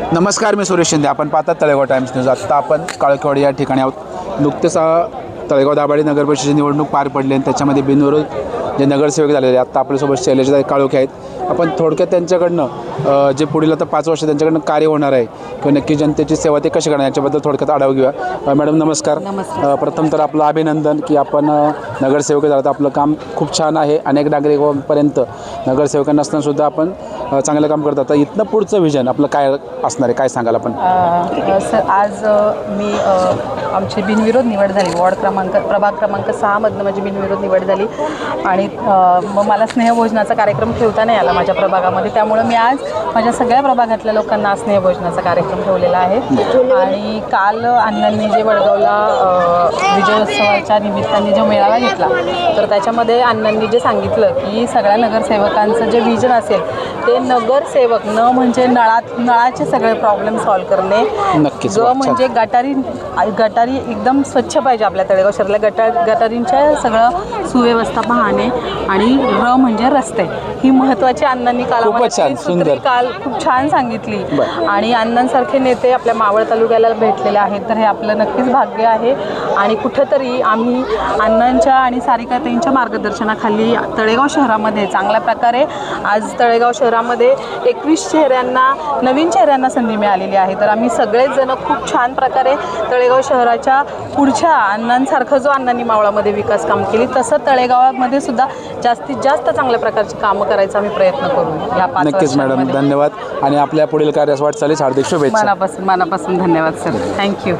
नमस्कार मी सुरेश शिंदे. आपण पाहतात तळेगाव टाइम्स न्यूज. आत्ता आपण काळकेवाडी या ठिकाणी आहोत. नुकतेच तळेगाव दाभाडी नगर परिषदेची निवडणूक पार पडली आणि त्याच्यामध्ये बिनविरोध जे नगरसेवक झालेले आहेत आत्ता आपल्यासोबत शैलेशदाई काळोखे आहेत. आपण थोडक्यात त्यांच्याकडनं जे पुढील आता पाच वर्ष त्यांच्याकडनं कार्य होणार आहे किंवा नक्की जनतेची सेवा ते कशी करणार याच्याबद्दल थोडक्यात आढावा घेऊया. मॅडम नमस्कार. प्रथम तर आपलं अभिनंदन की आपण नगरसेवक झालं तर आपलं काम खूप छान आहे. अनेक नागरिकांपर्यंत नगरसेवकांना असताना सुद्धा आपण चांगलं काम करतात. तर इथनं पुढचं व्हिजन आपलं काय असणार आहे? काय सांगाल आपण? सर आज मी आमची बिनविरोध निवड झाली. वॉर्ड क्रमांक प्रभाग क्रमांक सहामधनं माझी बिनविरोध निवड झाली. आणि मग मला स्नेहभोजनाचा कार्यक्रम ठेवता नाही आला माझ्या प्रभागामध्ये. त्यामुळं मी आज माझ्या सगळ्या प्रभागातल्या लोकांना स्नेहभोजनाचा कार्यक्रम ठेवलेला आहे. आणि काल अण्णांनी जे वडगावला विजयोत्सवाच्या निमित्ताने जो मेळावा घेतला तर त्याच्यामध्ये अण्णांनी जे सांगितलं की सगळ्या नगरसेवकांचं जे विजन असेल ते नगरसेवक न म्हणजे नळात नळाचे सगळे प्रॉब्लेम सॉल्व करणे नक्कीच. ग वा, छान. म्हणजे गटारी गटारी एकदम स्वच्छ पाहिजे आपल्या तळेगाव शहराला गटार गटारींच्या सगळं सुव्यवस्था पाहणे आणि र म्हणजे रस्ते ही महत्त्वाची अण्णांनी काल छान, सूत्री सुंदर. काल खूप छान सांगितली बरं. आणि अण्णांसारखे नेते आपल्या मावळ तालुक्याला भेटलेले आहेत तर हे आपलं नक्कीच भाग्य आहे आणि कुठंतरी आम्ही अण्णांच्या आणि सारिकाताईंच्या मार्गदर्शनाखाली तळेगाव शहरामध्ये चांगल्या प्रकारे आज तळेगाव शहरामध्ये एकवीस चेहऱ्यांना नवीन चेहऱ्यांना संधी मिळालेली आहे. तर आम्ही सगळेच जण खूप छान प्रकारे तळेगाव शहराच्या पुढच्या अण्णांसारखं जो अण्णांनी मावळामध्ये विकास काम केली तसं तळेगावामध्ये सुद्धा जास्तीत जास्त चांगल्या प्रकारची कामं करायचा आम्ही प्रयत्न करू या पाच नक्कीच मॅडम. धन्यवाद. आणि आपल्या पुढील कार्यास वाटचालीस हार्दिक शुभेच्छा. मनापासून मनापासून धन्यवाद सर. थँक्यू